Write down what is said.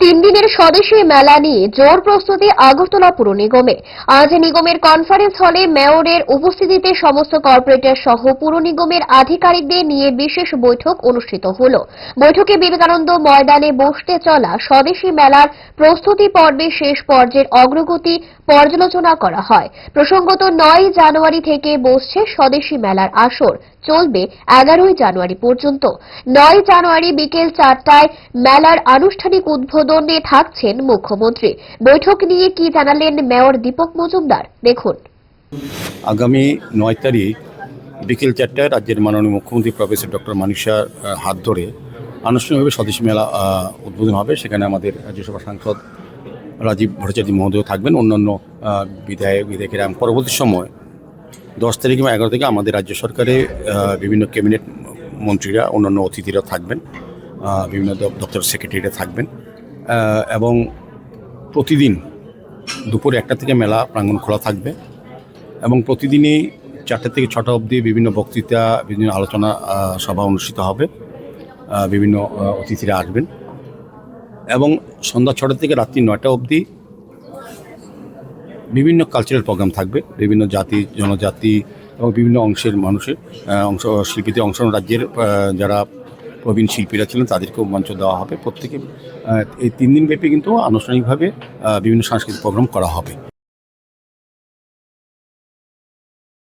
তিন দিনের স্বদেশী মেলা নিয়ে জোর প্রস্তুতি আগরতলা পুর নিগমে। আজ নিগমের কনফারেন্স হলে মেয়রের উপস্থিতিতে সমস্ত কর্পোরেটর সহ পুর নিগমের আধিকারিকদের নিয়ে বিশেষ বৈঠক অনুষ্ঠিত হল। বৈঠকে বিবেকানন্দ ময়দানে বসতে চলা স্বদেশী মেলার প্রস্তুতি পর্বে শেষ পর্যায়ের অগ্রগতি পর্যালোচনা করা হয়। প্রসঙ্গত নয় জানুয়ারি থেকে বসছে স্বদেশী মেলার আসর। চলবে এগারোই জানুয়ারি পর্যন্ত। নয় জানুয়ারি বিকেল চারটায় মেলার আনুষ্ঠানিক উদ্বোধনে থাকছেন মুখ্যমন্ত্রী। বৈঠক নিয়ে কি জানালেন মেয়র দীপক মজুমদার? দেখুন। আগামী নয় তারিখ বিকেল চারটায় রাজ্যের মাননীয় মুখ্যমন্ত্রী প্রফেসর ডক্টর মানিসার হাত ধরে আনুষ্ঠানিকভাবে স্বদেশী মেলা উদ্বোধন হবে। সেখানে আমাদের রাজ্যসভা সাংসদ রাজীব ভট্টাচার্য মহোদয় থাকবেন। অন্যান্য বিধায়ক, বিধায়কেরা পরবর্তী সময় দশ তারিখ এবং এগারো থেকে আমাদের রাজ্য সরকারে বিভিন্ন ক্যাবিনেট মন্ত্রীরা, অন্যান্য অতিথিরা থাকবেন। বিভিন্ন দপ- দপ্তরের সেক্রেটারিরা থাকবেন। এবং প্রতিদিন দুপুর একটা থেকে মেলা প্রাঙ্গণ খোলা থাকবে এবং প্রতিদিনই চারটে থেকে ছটা অবধি বিভিন্ন বক্তৃতা, বিভিন্ন আলোচনা সভা অনুষ্ঠিত হবে। বিভিন্ন অতিথিরা আসবেন। এবং সন্ধ্যা ছটা থেকে রাত্রি নয়টা অবধি বিভিন্ন কালচারাল প্রোগ্রাম থাকবে। বিভিন্ন জাতি, জনজাতি এবং বিভিন্ন অংশের মানুষের অংশ, শিল্পীদের অংশ রাজ্যের যারা প্রবীণ শিল্পীরা ছিলেন, তাদেরকেও মঞ্চ দেওয়া হবে। প্রত্যেকে এই তিন দিনব্যাপী কিন্তু আনুষ্ঠানিকভাবে বিভিন্ন সাংস্কৃতিক প্রোগ্রাম করা হবে।